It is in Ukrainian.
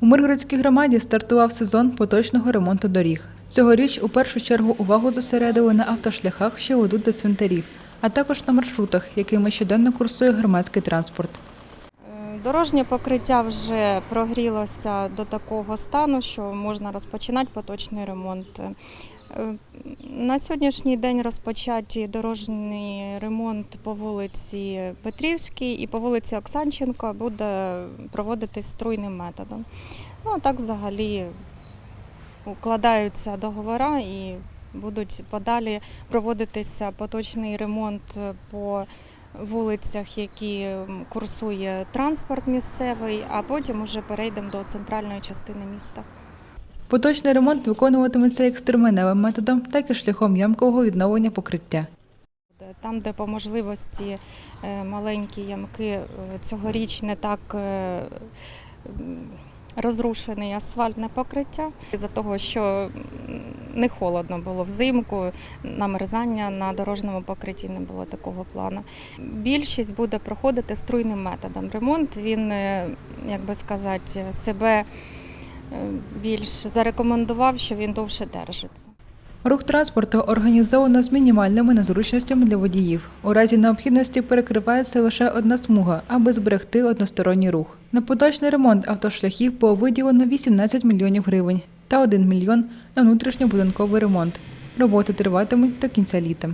У Миргородській громаді стартував сезон поточного ремонту доріг. Цьогоріч у першу чергу увагу зосередили на автошляхах, що ведуть до цвинтарів, а також на маршрутах, якими щоденно курсує громадський транспорт. Е, Дорожнє покриття вже прогрілося до такого стану, що можна розпочинати поточний ремонт. Е, На сьогоднішній день розпочаті дорожній ремонт по вулиці Петрівській і по вулиці Оксанченко буде проводитись струйним методом. Ну а так взагалі укладаються договори і будуть подалі проводитися поточний ремонт по вулицях, які курсує транспорт місцевий, а потім уже перейдемо до центральної частини міста. Поточний ремонт виконуватиметься як струменевим методом, так і шляхом ямкового відновлення покриття. Там, де по можливості е, маленькі ямки, е, цьогоріч не так е, розрушений асфальтне покриття. Із-за того, що не холодно було взимку, намерзання на дорожньому покритті не було такого плану. Більшість буде проходити струйним методом. Ремонт він, як би сказати, себе більш зарекомендував, що він довше держиться. Рух транспорту організовано з мінімальними незручностями для водіїв. У разі необхідності перекривається лише одна смуга, аби зберегти односторонній рух. На поточний ремонт автошляхів було виділено 18 мільйонів гривень та 1 мільйон на внутрішньобудинковий ремонт. Роботи триватимуть до кінця літа.